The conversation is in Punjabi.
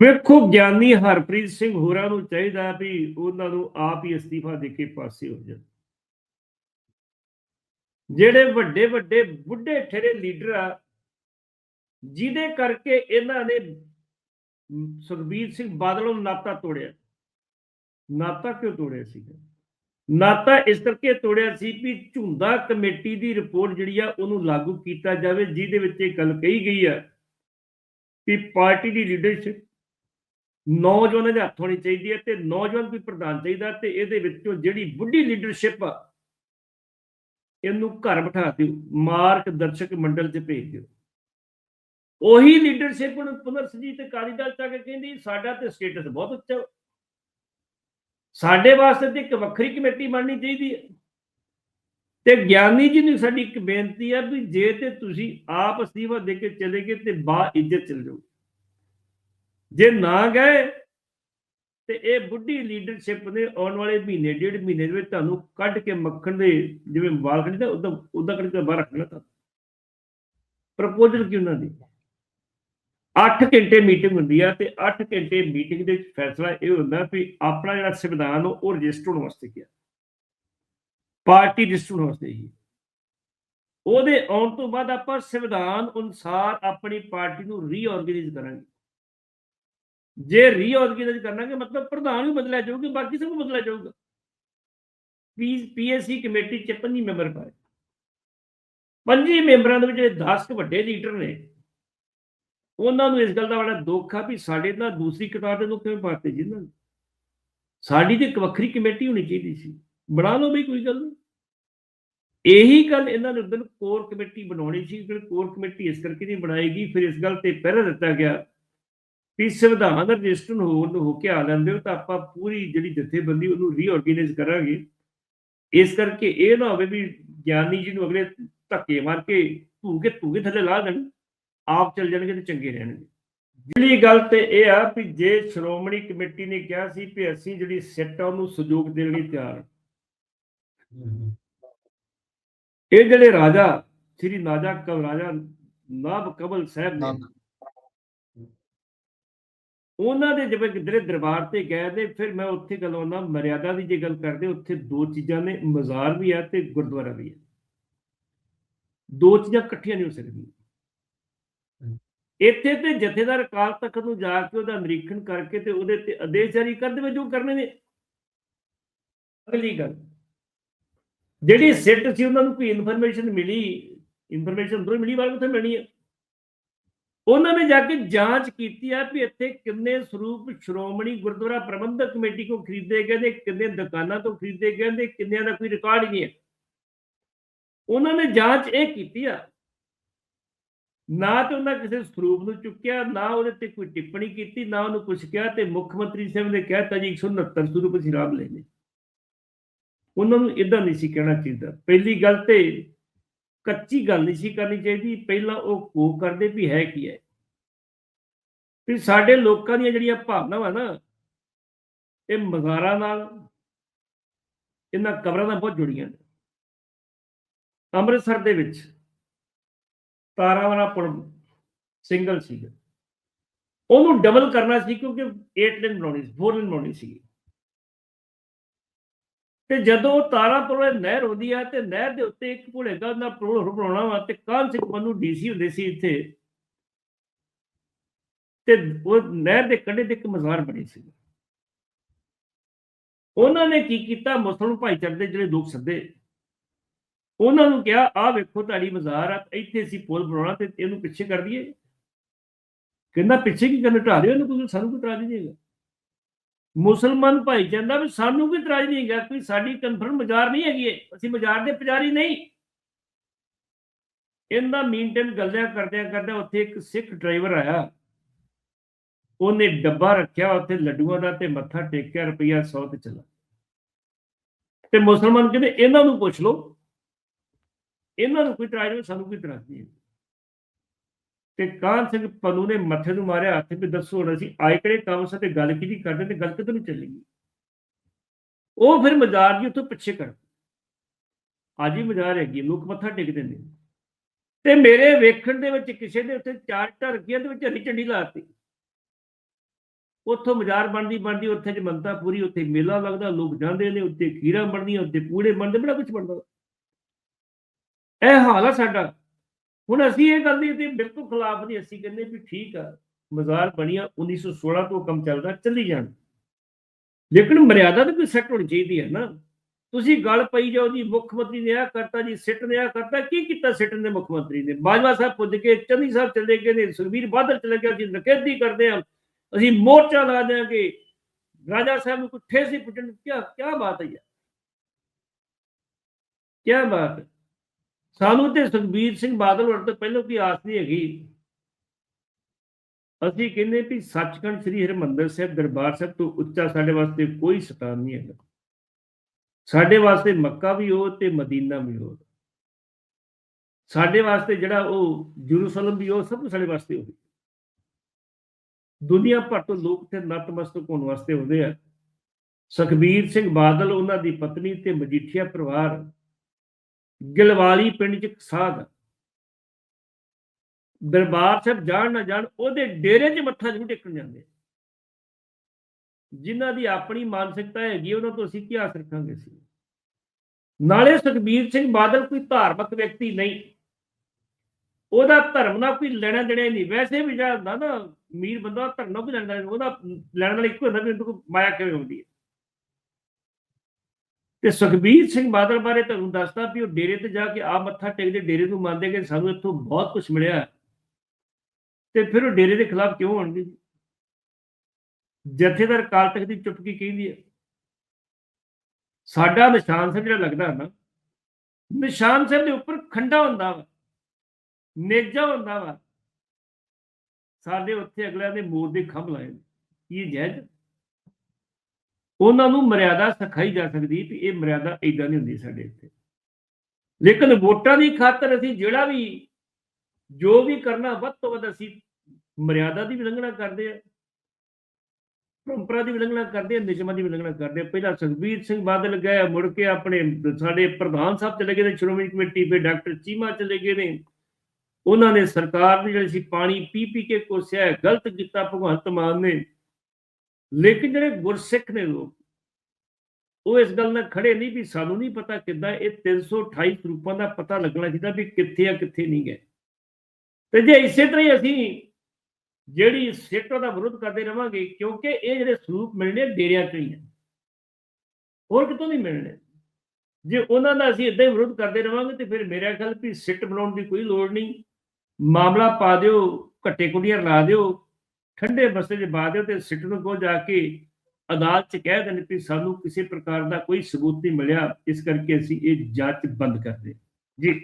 ਵੇਖੋ ਗਿਆਨੀ ਹਰਪ੍ਰੀਤ ਸਿੰਘ ਹੋਰਾਂ ਨੂੰ ਚਾਹੀਦਾ ਵੀ ਉਹਨਾਂ ਨੂੰ ਆਪ ਹੀ ਅਸਤੀਫਾ ਦੇ ਕੇ ਪਾਸੇ ਹੋ ਜਾਣ। ਜਿਹੜੇ ਵੱਡੇ ਵੱਡੇ ਬੁੱਢੇ ਠੇਰੇ ਲੀਡਰ ਆ, ਜਿਹਦੇ ਕਰਕੇ ਇਹਨਾਂ ਨੇ ਸੁਖਬੀਰ ਸਿੰਘ ਬਾਦਲ ਨੂੰ ਨਾਤਾ ਤੋੜਿਆ। ਨਾਤਾ ਕਿਉਂ ਤੋੜਿਆ ਸੀਗਾ? ਨਾਤਾ ਇਸ ਕਰਕੇ ਤੋੜਿਆ ਸੀ ਵੀ ਝੁੰਦਾ ਕਮੇਟੀ ਦੀ ਰਿਪੋਰਟ ਜਿਹੜੀ ਆ, ਉਹਨੂੰ ਲਾਗੂ ਕੀਤਾ ਜਾਵੇ, ਜਿਹਦੇ ਵਿੱਚ ਇਹ ਗੱਲ ਕਹੀ ਗਈ ਆ ਕਿ ਪਾਰਟੀ ਦੀ ਲੀਡਰਸ਼ਿਪ ਨੌਜਵਾਨਾਂ ਦੇ ਹੱਥ ਹੋਣੀ ਚਾਹੀਦੀ ਹੈ ਤੇ ਨੌਜਵਾਨ ਵੀ ਪ੍ਰਧਾਨ ਚਾਹੀਦਾ ਤੇ ਇਹਦੇ ਵਿੱਚੋਂ ਜਿਹੜੀ ਬੁੱਢੀ ਲੀਡਰਸ਼ਿਪ ਆ, ਇਹਨੂੰ ਘਰ ਬਿਠਾ ਦਿਓ, ਮਾਰਕ ਦਰਸ਼ਕ ਮੰਡਲ 'ਚ ਭੇਜ ਦਿਓ। ਉਹੀ ਲੀਡਰਸ਼ਿਪ ਨੂੰ ਪੁਨਰ ਸੁਜੀਤ ਅਕਾਲੀ ਦਲ ਤੱਕ ਕਹਿੰਦੀ, ਸਾਡਾ ਤੇ ਸਟੇਟਸ ਬਹੁਤ ਉੱਚਾ। ਸਾਡੇ ਵਾਸਤੇ ਤੇ ਇੱਕ ਵੱਖਰੀ ਕਮੇਟੀ ਬਣਨੀ ਚਾਹੀਦੀ ਹੈ। ਤੇ ਗਿਆਨੀ ਜੀ ਨੂੰ ਸਾਡੀ ਇੱਕ ਬੇਨਤੀ ਹੈ ਵੀ ਜੇ ਤੇ ਤੁਸੀਂ ਆਪ ਅਸਤੀਫਾ ਦੇ ਕੇ ਚਲੇ ਗਏ ਤੇ ਬਾ ਇੱਜ਼ਤ ਚਲੇ ਜਾਓ। ਜੇ ਨਾ ਗਏ ਤੇ ਇਹ ਬੁੱਢੀ ਲੀਡਰਸ਼ਿਪ ਨੇ ਆਉਣ ਵਾਲੇ ਮਹੀਨੇ, ਡੇਢ ਮਹੀਨੇ ਦੇ ਵਿੱਚ ਤੁਹਾਨੂੰ ਕੱਢ ਕੇ ਮੱਖਣ ਦੇ ਜਿਵੇਂ ਵਾਲ ਕੱਢਦਾ ਉਦਾਂ ਉਦਾਂ ਕੱਢ ਕੇ ਬਾਹਰ ਰੱਖਣਾ ਤਾਂ ਪ੍ਰਪੋਜ਼ਲ ਕੀ ਉਹਨਾਂ ਦੀ? 8 ਘੰਟੇ ਮੀਟਿੰਗ ਹੁੰਦੀ ਆ ਤੇ 8 ਘੰਟੇ ਮੀਟਿੰਗ ਦੇ ਵਿੱਚ ਫੈਸਲਾ ਇਹ ਹੁੰਦਾ ਵੀ ਆਪਣਾ ਜਿਹੜਾ ਸੰਵਿਧਾਨ ਉਹ ਰਜਿਸਟਰ ਹੋਣ ਵਾਸਤੇ ਗਿਆ ਪਾਰਟੀ ਰਜਿਸਟਰ ਹੋਣ ਵਾਸਤੇ ਹੀ। ਉਹਦੇ ਆਉਣ ਤੋਂ ਬਾਅਦ ਆਪਾਂ ਸੰਵਿਧਾਨ ਅਨੁਸਾਰ ਆਪਣੀ ਪਾਰਟੀ ਨੂੰ ਰੀਆਰਗੇਨਾਈਜ਼ ਕਰਾਂਗੇ। ਜੇ ਰੀਆਰਗੇਨਾਈਜ਼ ਕਰਨਾਗੇ ਮਤਲਬ ਪ੍ਰਧਾਨ ਵੀ ਬਦਲਿਆ ਜਾਊਗਾ, ਬਾਕੀ ਸਭ ਬਦਲਿਆ ਜਾਊਗਾ। ਪੀ ਪੀਐਸਸੀ ਕਮੇਟੀ ਚ ਪੰਜੀ ਮੈਂਬਰ ਪਾਏ। ਪੰਜੀ ਮੈਂਬਰਾਂ ਦੇ ਵਿੱਚ ਜਿਹੜੇ 10 ਵੱਡੇ ਲੀਡਰ ਨੇ, ਉਹਨਾਂ ਨੂੰ ਇਸ ਗੱਲ ਦਾ ਬੜਾ ਦੁੱਖ ਆ ਵੀ ਸਾਡੇ ਨਾਲ ਦੂਸਰੀ ਕਤਾਰ ਦੇ ਲੋਕ ਕਿਵੇਂ ਪਾਤੇ ਜਿਨ੍ਹਾਂ ਨੂੰ। ਸਾਡੀ ਤੇ ਇੱਕ ਵੱਖਰੀ ਕਮੇਟੀ ਹੋਣੀ ਚਾਹੀਦੀ ਸੀ। ਬਣਾ ਲਓ ਵੀ ਕੋਈ ਗੱਲ ਨਹੀਂ। ਇਹੀ ਗੱਲ ਇਹਨਾਂ ਨੇ ਉਦੋਂ ਕੋਰ ਕਮੇਟੀ ਬਣਾਉਣੀ ਸੀ ਕਿ ਕੋਰ ਕਮੇਟੀ ਇਸ ਕਰਕੇ ਨਹੀਂ ਬਣਾਏਗੀ, ਫਿਰ ਇਸ ਗੱਲ ਤੇ ਪਹਿਰਾ ਦਿੱਤਾ ਗਿਆ ਵੀ ਸੰਵਿਧਾਨ ਦਾ ਰਜਿਸਟਰ ਹੋ ਹੋ ਕੇ ਆ ਲੈਂਦੇ ਹੋ ਤਾਂ ਆਪਾਂ ਪੂਰੀ ਜਿਹੜੀ ਜਥੇਬੰਦੀ ਉਹਨੂੰ ਰੀਆਰਗੇਨਾਈਜ਼ ਕਰਾਂਗੇ। ਇਸ ਕਰਕੇ ਇਹ ਨਾ ਹੋਵੇ ਵੀ ਗਿਆਨੀ ਜੀ ਨੂੰ ਅਗਲੇ ਧੱਕੇ ਮਾਰ ਕੇ ਧੂਕੇ ਧੂਕੇ ਥੱਲੇ ਲਾ ਦੇਣ, ਆਪ ਚੱਲ ਜਾਣਗੇ ਤੇ ਚੰਗੇ ਰਹਿਣਗੇ। ਜਿਹੜੀ ਗੱਲ ਤੇ ਇਹ ਆ ਵੀ ਜੇ ਸ਼੍ਰੋਮਣੀ ਕਮੇਟੀ ਨੇ ਕਿਹਾ ਸੀ ਵੀ ਅਸੀਂ ਜਿਹੜੀ ਸਿੱਟ ਆ ਉਹਨੂੰ ਸਹਿਯੋਗ ਦੇਣ ਲਈ ਤਿਆਰ। ਇਹ ਜਿਹੜੇ ਰਾਜਾ, ਸ੍ਰੀ ਨਾਜਾ ਕਵ ਰਾਜਾ ਨਾਬ ਕਬਲ ਸਾਹਿਬ ਨੇ ਉਹਨਾਂ ਦੇ ਜਿਵੇਂ ਕਿਧਰੇ ਦਰਬਾਰ ਤੇ ਗਏ ਨੇ, ਫਿਰ ਮੈਂ ਉੱਥੇ ਗੱਲ ਆਉਣਾ ਮਰਿਆਦਾ ਦੀ ਜੇ ਗੱਲ ਕਰਦੇ, ਉੱਥੇ ਦੋ ਚੀਜ਼ਾਂ ਨੇ, ਮਜ਼ਾਰ ਵੀ ਆ ਤੇ ਗੁਰਦੁਆਰਾ ਵੀ ਹੈ। ਦੋ ਚੀਜ਼ਾਂ ਇਕੱਠੀਆਂ ਨਹੀਂ ਹੋ ਸਕਦੀਆਂ। ਇੱਥੇ ਤੇ ਜਥੇਦਾਰ ਅਕਾਲ ਤਖਤ ਨੂੰ ਜਾ ਕੇ ਉਹਦਾ ਨਿਰੀਖਣ ਕਰਕੇ ਤੇ ਉਹਦੇ ਤੇ ਆਦੇਸ਼ ਜਾਰੀ ਕਰ ਦੇਵੇ ਜੋ ਕਰਨੇ ਨੇ। ਅਗਲੀ ਗੱਲ, ਜਿਹੜੀ ਸਿੱਟ ਸੀ, ਉਹਨਾਂ ਨੂੰ ਕੋਈ ਇਨਫੋਰਮੇਸ਼ਨ ਮਿਲੀ ਇਨਫੋਰਮੇਸ਼ਨ ਅੰਦਰੋਂ ਮਿਲੀ ਬਾਅਦ ਕਿੱਥੇ ਮਿਲਣੀ ਹੈ? ਉਹਨਾਂ ਨੇ ਜਾ ਕੇ ਜਾਂਚ ਕੀਤੀ ਆ ਵੀ ਇੱਥੇ ਕਿੰਨੇ ਸਰੂਪ ਸ਼੍ਰੋਮਣੀ ਗੁਰਦੁਆਰਾ ਪ੍ਰਬੰਧਕ ਕਮੇਟੀ ਕੋ ਖਰੀਦੇ ਗਏ ਨੇ, ਕਿੰਨੇ ਦੁਕਾਨਾਂ ਤੋਂ ਖਰੀਦੇ ਗਏ ਨੇ, ਕਿੰਨਿਆਂ ਦਾ ਕੋਈ ਰਿਕਾਰਡ ਨਹੀਂ ਹੈ। ਉਹਨਾਂ ਨੇ ਜਾਂਚ ਇਹ ਕੀਤੀ ਆ, ਨਾ ਤੇ ਉਹਨਾਂ ਕਿਸੇ ਸਰੂਪ ਨੂੰ ਚੁੱਕਿਆ, ਨਾ ਉਹਦੇ ਤੇ ਕੋਈ ਟਿੱਪਣੀ ਕੀਤੀ, ਨਾ ਉਹਨੂੰ ਕੁਝ ਕਿਹਾ ਤੇ ਮੁੱਖ ਮੰਤਰੀ ਸਾਹਿਬ ਨੇ ਕਿਹਾ ਕਹਿਤਾ ਜੀ 169 ਸਰੂਪ ਅਸੀਂ ਰਾਮ ਲੈਨੇ ਉਹਨਾਂ ਨੂੰ ਇਦਾਂ ਨਹੀਂ ਸੀ ਕਹਿਣਾ ਚਾਹੀਦਾ। ਪਹਿਲੀ ਗੱਲ ਤੇ ਕੱਚੀ ਗੱਲ ਨਹੀਂ ਸੀ ਕਰਨੀ ਚਾਹੀਦੀ, ਪਹਿਲਾਂ ਉਹ ਕੋ ਕਰਦੇ ਵੀ ਹੈ ਕੀ ਹੈ। ਵੀ ਸਾਡੇ ਲੋਕਾਂ ਦੀਆਂ ਜਿਹੜੀਆਂ ਭਾਵਨਾਵਾਂ ਨਾ, ਇਹ ਮਜ਼ਾਰਾਂ ਨਾਲ ਇਹਨਾਂ ਕਬਰਾਂ ਨਾਲ ਬਹੁਤ ਜੁੜੀਆਂ ਨੇ। ਅੰਮ੍ਰਿਤਸਰ ਦੇ ਵਿੱਚ ਤਾਰਾਂ ਵਾਲਾ ਪੁਲ ਸਿੰਗਲ ਸੀਗਾ। ਉਹਨੂੰ ਡਬਲ ਕਰਨਾ ਸੀ ਕਿਉਂਕਿ 8 ਲਾਈਨ ਬਣਾਉਣੀ ਸੀ 4 ਲਾਈਨ ਬਣਾਉਣੀ ਸੀ। ਤੇ ਜਦੋਂ ਤਾਰਾਂ ਪੁਲ ਨਹਿਰ ਹੁੰਦੀ ਆ ਤੇ ਨਹਿਰ ਦੇ ਉੱਤੇ ਇੱਕ ਭੁਲੇਗਾ ਨਾ ਪੁਲ ਬਣਾਉਣਾ ਵਾ ਤੇ ਕਾਨ ਸਿੰਘ ਮਨੂ ਡੀਸੀ ਹੁੰਦੇ ਸੀ ਇੱਥੇ। ਤੇ ਉਹ ਨਹਿਰ ਦੇ ਕੰਢੇ ਤੇ ਇੱਕ ਮਜ਼ਾਰ ਬਣੀ ਸੀ। ਉਹਨਾਂ ਨੇ ਕੀ ਕੀਤਾ? ਮੁਸਲਮਾਨ ਭਾਈਚਾਰੇ ਦੇ ਜਿਹੜੇ ਲੋਕ ਸੱਦੇ। ਉਹਨਾਂ ਨੂੰ ਕਿਹਾ, ਆਹ ਵੇਖੋ ਤੁਹਾਡੀ ਮਜ਼ਾਰ ਆ, ਇੱਥੇ ਅਸੀਂ ਪੁਲ ਬਣਾਉਣਾ ਤੇ ਇਹਨੂੰ ਪਿੱਛੇ ਕਰ ਦਈਏ। ਕਹਿੰਦਾ, ਪਿੱਛੇ ਕੀ ਕਰਨਾ ਢਾ ਰਹੇ ਹੋ ਇਹਨੂੰ, ਕੋਈ ਸਾਨੂੰ ਕੋਈ ਇਤਰਾਜ਼ ਨਹੀਂ ਹੈਗਾ ਮੁਸਲਮਾਨ ਭਾਈ ਕਹਿੰਦਾ ਵੀ ਸਾਨੂੰ ਕੋਈ ਇਤਰਾਜ਼ ਨਹੀਂ ਹੈਗਾ ਕੋਈ ਸਾਡੀ ਕਨਫਰਮ ਮਜ਼ਾਰ ਨਹੀਂ ਹੈਗੀ ਇਹ। ਅਸੀਂ ਮਜ਼ਾਰ ਦੇ ਪੁਜਾਰੀ ਨਹੀਂ। ਇਹਨਾਂ ਮੇਨਟੇਨ ਗੱਲਾਂ ਕਰਦਿਆਂ ਕਰਦਿਆਂ ਉੱਥੇ ਇੱਕ ਸਿੱਖ ਡਰਾਈਵਰ ਆਇਆ। ਉਹਨੇ ਡੱਬਾ ਰੱਖਿਆ ਉੱਥੇ ਲੱਡੂਆਂ ਦਾ ਤੇ ਮੱਥਾ ਟੇਕਿਆ, ਰੁਪਈਆ 100 ਤੇ ਚਲਾ। ਤੇ ਮੁਸਲਮਾਨ ਕਹਿੰਦੇ, ਇਹਨਾਂ ਨੂੰ ਪੁੱਛ ਲਓ। ਇਹਨਾਂ ਨੂੰ ਕੋਈ ਇਤਰਾਜ਼ ਨਹੀਂ, ਸਾਨੂੰ ਕੋਈ ਇਤਰਾਜ਼ ਨਹੀਂ ਹੈ। ਤੇ ਕਾਨ ਸਿੰਘ ਪੰਨੂ ਨੇ ਮੱਥੇ ਨੂੰ ਮਾਰਿਆ ਹੱਥ ਤੇ ਦੱਸੋ ਹੁਣ ਅਸੀਂ ਆਏ ਕਿਹੜੇ ਕੰਮ ਸੇ ਤੇ ਗੱਲ ਕਿਹਦੀ ਕਰਦੇ ਤੇ ਗੱਲ ਕਿੱਧਰ ਨੂੰ ਚੱਲੇਗੀ? ਉਹ ਫਿਰ ਮਜ਼ਾਰ ਜੀ ਉੱਥੋਂ ਪਿੱਛੇ ਕਰ ਅੱਜ ਹੀ ਮਜ਼ਾਰ ਹੈਗੀ ਲੋਕ ਮੱਥਾ ਟੇਕਦੇ ਨੇ। ਤੇ ਮੇਰੇ ਵੇਖਣ ਦੇ ਵਿੱਚ ਕਿਸੇ ਦੇ ਉੱਤੇ ਚਾਰ ਢਰਕੀਆਂ ਦੇ ਵਿੱਚ ਹਰੀ ਝੰਡੀ ਲਾਤੀ ਉੱਥੋਂ ਮਜ਼ਾਰ ਬਣਦੀ ਬਣਦੀ ਉੱਥੇ ਜਮੰਤਾ ਪੂਰੀ, ਉੱਥੇ ਮੇਲਾ ਲੱਗਦਾ, ਲੋਕ ਜਾਂਦੇ ਨੇ, ਉੱਥੇ ਖੀਰਾਂ ਬਣਦੀਆਂ, ਉੱਥੇ ਪੂੜੇ ਬਣਦੇ, ਬੜਾ ਕੁਝ ਬਣਦਾ। ਇਹ ਹਾਲ ਆ ਸਾਡਾ। ਹੁਣ ਅਸੀਂ ਇਹ ਗੱਲ ਦੀ ਤੇ ਬਿਲਕੁਲ ਖਿਲਾਫ ਨਹੀਂ, ਅਸੀਂ ਕਹਿੰਦੇ ਵੀ ਠੀਕ ਆ ਮਜ਼ਾਰ ਬਣੀਆਂ 1916 ਤੋਂ ਕੰਮ ਚੱਲਦਾ, ਚੱਲੀ ਜਾਣ। ਲੇਕਿਨ ਮਰਿਆਦਾ ਤਾਂ ਕੋਈ ਸੈੱਟ ਹੋਣੀ ਚਾਹੀਦੀ ਹੈ ਨਾ। ਤੁਸੀਂ ਗੱਲ ਪਈ ਜਾਓ ਜੀ, ਮੁੱਖ ਮੰਤਰੀ ਨੇ ਆ ਕਰਤਾ ਜੀ, ਸਿੱਟ ਨੇ ਆ ਕਰਤਾ, ਕੀ ਕੀਤਾ ਸਿੱਟ ਨੇ ਮੁੱਖ ਮੰਤਰੀ ਨੇ? ਬਾਜਵਾ ਸਾਹਿਬ ਪੁੱਜ ਕੇ, ਚੰਨੀ ਸਾਹਿਬ ਚਲੇ ਗਏ ਨੇ ਸੁਖਬੀਰ ਬਾਦਲ ਚਲੇ ਗਿਆ ਜੀ ਨਕੇਦੀ ਕਰਦੇ ਆ ਅਸੀਂ ਮੋਰਚਾ ਲਾ ਦਿਆਂਗੇ। ਰਾਜਾ ਸਾਹਿਬ ਨੂੰ ਕੋਈ ਠੇਸ ਹੀ ਪੁੱਟਣ ਕੀ ਕੀ ਬਾਤ ਹੈ ਯਾਰ। ਕੀ ਬਾਤ ਹੈ। ਸਾਨੂੰ ਤੇ ਸੁਖਬੀਰ ਸਿੰਘ ਬਾਦਲ ਵਰ ਤੋਂ ਪਹਿਲਾਂ ਕੀ ਆਸ ਨਹੀਂ ਹੈਗੀ। ਅਸੀਂ ਕਹਿੰਦੇ ਵੀ ਸੱਚਖੰਡ ਸ੍ਰੀ ਹਰਿਮੰਦਰ ਸਾਹਿਬ ਦਰਬਾਰ ਸਾਹਿਬ ਤੋਂ ਉੱਚਾ ਸਾਡੇ ਵਾਸਤੇ ਕੋਈ ਸਥਾਨ ਨਹੀਂ ਹੈਗਾ। ਸਾਡੇ ਵਾਸਤੇ ਮੱਕਾ ਵੀ ਉਹ ਤੇ ਮਦੀਨਾ ਵੀ ਹੋ ਸਾਡੇ ਵਾਸਤੇ ਜਿਹੜਾ ਉਹ ਜਰੂਸਲਮ ਵੀ ਉਹ ਸਭ ਕੁਛ ਸਾਡੇ ਵਾਸਤੇ ਉਹ। ਦੁਨੀਆ ਭਰ ਤੋਂ ਲੋਕ ਤੇ ਨਤਮਸਤਕ ਹੋਣ ਵਾਸਤੇ ਆਉਂਦੇ ਆ। ਸੁਖਬੀਰ ਸਿੰਘ ਬਾਦਲ, ਉਹਨਾਂ ਦੀ ਪਤਨੀ ਤੇ ਮਜੀਠੀਆ ਪਰਿਵਾਰ ਗਿਲਵਾਲੀ ਪਿੰਡ ਚ ਇੱਕ ਸਾਧ। ਦਰਬਾਰ ਸਾਹਿਬ ਜਾਣ ਨਾ ਜਾਣ ਉਹਦੇ ਡੇਰੇ 'ਚ ਮੱਥਾ ਜ਼ਰੂਰ ਟੇਕਣ ਜਾਂਦੇ ਆ। ਜਿਨ੍ਹਾਂ ਦੀ ਆਪਣੀ ਮਾਨਸਿਕਤਾ ਹੈਗੀ ਉਹਨਾਂ ਤੋਂ ਅਸੀਂ ਕੀ ਆਸ ਰੱਖਾਂਗੇ ਸੀ ਨਾਲੇ ਸੁਖਬੀਰ ਸਿੰਘ ਬਾਦਲ ਕੋਈ ਧਾਰਮਿਕ ਵਿਅਕਤੀ ਨਹੀਂ। ਉਹਦਾ ਧਰਮ ਨਾਲ ਕੋਈ ਲੈਣਾ ਦੇਣਾ ਹੀ ਨਹੀਂ। ਵੈਸੇ ਵੀ ਜਿਹੜਾ ਹੁੰਦਾ ਨਾ, ਅਮੀਰ ਬੰਦਾ ਧਰਮ ਨਾਲ ਕੋਈ ਲੈਣਾ ਦੇਣਾ ਉਹਦਾ ਲੈਣ ਨਾਲ ਇੱਕੋ ਹੁੰਦਾ ਵੀ ਉਹਨੂੰ ਮਾਇਆ ਕਿਵੇਂ ਹੁੰਦੀ ਹੈ ਤੇ ਸੁਖਬੀਰ ਸਿੰਘ ਬਾਦਲ ਬਾਰੇ ਤੁਹਾਨੂੰ ਦੱਸਦਾ ਵੀ ਉਹ ਡੇਰੇ ਤੇ ਜਾ ਕੇ ਆ ਮੱਥਾ ਟੇਕਦੇ ਡੇਰੇ ਨੂੰ ਮੰਨਦੇ ਕਿ ਸਾਨੂੰ ਇੱਥੋਂ ਬਹੁਤ ਕੁਝ ਮਿਲਿਆ। ਤੇ ਫਿਰ ਉਹ ਡੇਰੇ ਦੇ ਖਿਲਾਫ ਕਿਉਂ ਹੋਣਗੇ ਜਥੇਦਾਰ ਕਾਲ ਤੱਕ ਦੀ ਚੁੱਪਕੀ ਕਹਿੰਦੀ ਹੈ। ਸਾਡਾ ਨਿਸ਼ਾਨ ਸਾਹਿਬ ਜਿਹੜਾ ਲੱਗਦਾ ਨਾ, ਨਿਸ਼ਾਨ ਸਾਹਿਬ ਦੇ ਉੱਪਰ ਖੰਡਾ ਹੁੰਦਾ ਵਾ ਨੇਜਾ ਹੁੰਦਾ ਵਾ। ਸਾਡੇ ਉੱਥੇ ਅਗਲਿਆਂ ਦੇ ਮੋਰ ਦੇ ਖੰਭ ਲਾਏ ਕੀ ਇਹ ਜਾਇਜ਼ ਉਹਨਾਂ ਨੂੰ ਮਰਿਆਦਾ ਸਿਖਾਈ ਜਾ ਸਕਦੀ ਵੀ ਇਹ ਮਰਿਆਦਾ ਇਦਾਂ ਨਹੀਂ ਹੁੰਦੀ ਸਾਡੇ ਇੱਥੇ। ਲੇਕਿਨ ਵੋਟਾਂ ਦੀ ਖਾਤਰ ਅਸੀਂ ਜਿਹੜਾ ਵੀ ਜੋ ਵੀ ਕਰਨਾ, ਵੱਧ ਤੋਂ ਵੱਧ ਅਸੀਂ ਮਰਿਆਦਾ ਦੀ ਵਿਲੰਘਣਾ ਕਰਦੇ ਆ ਪਰੰਪਰਾ ਦੀ ਵਿਲੰਘਣਾ ਕਰਦੇ ਆ ਨਿਯਮਾਂ ਦੀ ਵਿਲੰਘਣਾ ਕਰਦੇ ਆ ਪਹਿਲਾਂ ਸੁਖਬੀਰ ਸਿੰਘ ਬਾਦਲ ਗਏ, ਮੁੜ ਕੇ ਆਪਣੇ ਸਾਡੇ ਪ੍ਰਧਾਨ ਸਾਹਿਬ ਚਲੇ ਗਏ ਨੇ, ਸ਼੍ਰੋਮਣੀ ਕਮੇਟੀ ਤੇ ਡਾਕਟਰ ਚੀਮਾ ਚਲੇ ਗਏ ਨੇ। ਉਹਨਾਂ ਨੇ ਸਰਕਾਰ ਦੀ ਜਿਹੜੀ ਸੀ ਪਾਣੀ ਪੀ ਪੀ ਕੇ ਕੋਸਿਆ, ਗਲਤ ਕੀਤਾ ਭਗਵੰਤ ਮਾਨ ਨੇ। ਲੇਕਿਨ ਜਿਹੜੇ ਗੁਰਸਿੱਖ ਨੇ ਲੋਕ, ਉਹ ਇਸ ਗੱਲ ਨਾਲ ਖੜੇ ਨਹੀਂ ਵੀ ਸਾਨੂੰ ਨਹੀਂ ਪਤਾ ਕਿੱਦਾਂ ਇਹ 328 ਸਰੂਪਾਂ ਦਾ ਪਤਾ ਲੱਗਣਾ ਚਾਹੀਦਾ ਵੀ ਕਿੱਥੇ ਆ, ਕਿੱਥੇ ਨਹੀਂ ਗਏ ਤੇ ਜੇ ਇਸੇ ਤਰ੍ਹਾਂ ਹੀ ਅਸੀਂ ਜਿਹੜੀ ਸਿੱਟਾਂ ਦਾ ਵਿਰੋਧ ਕਰਦੇ ਰਵਾਂਗੇ, ਕਿਉਂਕਿ ਇਹ ਜਿਹੜੇ ਸਰੂਪ ਮਿਲਣੇ ਡੇਰਿਆਂ ਤੋਂ ਹੀ ਆ। ਹੋਰ ਕਿਤੋਂ ਨਹੀਂ ਮਿਲਣੇ? ਜੇ ਉਹਨਾਂ ਦਾ ਅਸੀਂ ਇਦਾਂ ਹੀ ਵਿਰੋਧ ਕਰਦੇ ਰਵਾਂਗੇ, ਤੇ ਫਿਰ ਮੇਰਾ ਖਿਆਲ ਵੀ ਸਿੱਟ ਬਣਾਉਣ ਦੀ ਕੋਈ ਲੋੜ ਨਹੀਂ। ਮਾਮਲਾ ਪਾ ਦਿਓ, ਘੱਟੇ ਕੁੜੀਆਂ ਲਾ ਦਿਓ ਠੰਡੇ ਬਸਤੇ 'ਚ ਪਾ ਦਿਓ ਤੇ ਸਿੱਟ ਨੂੰ ਕੋ ਜਾ ਕੇ ਅਦਾਲਤ 'ਚ ਕਹਿ ਦੇਣ ਵੀ ਸਾਨੂੰ ਕਿਸੇ ਪ੍ਰਕਾਰ ਦਾ ਕੋਈ ਸਬੂਤ ਨਹੀਂ ਮਿਲਿਆ, ਇਸ ਕਰਕੇ ਅਸੀਂ ਇਹ ਜਾਂਚ ਬੰਦ ਕਰਦੇ ਜੀ।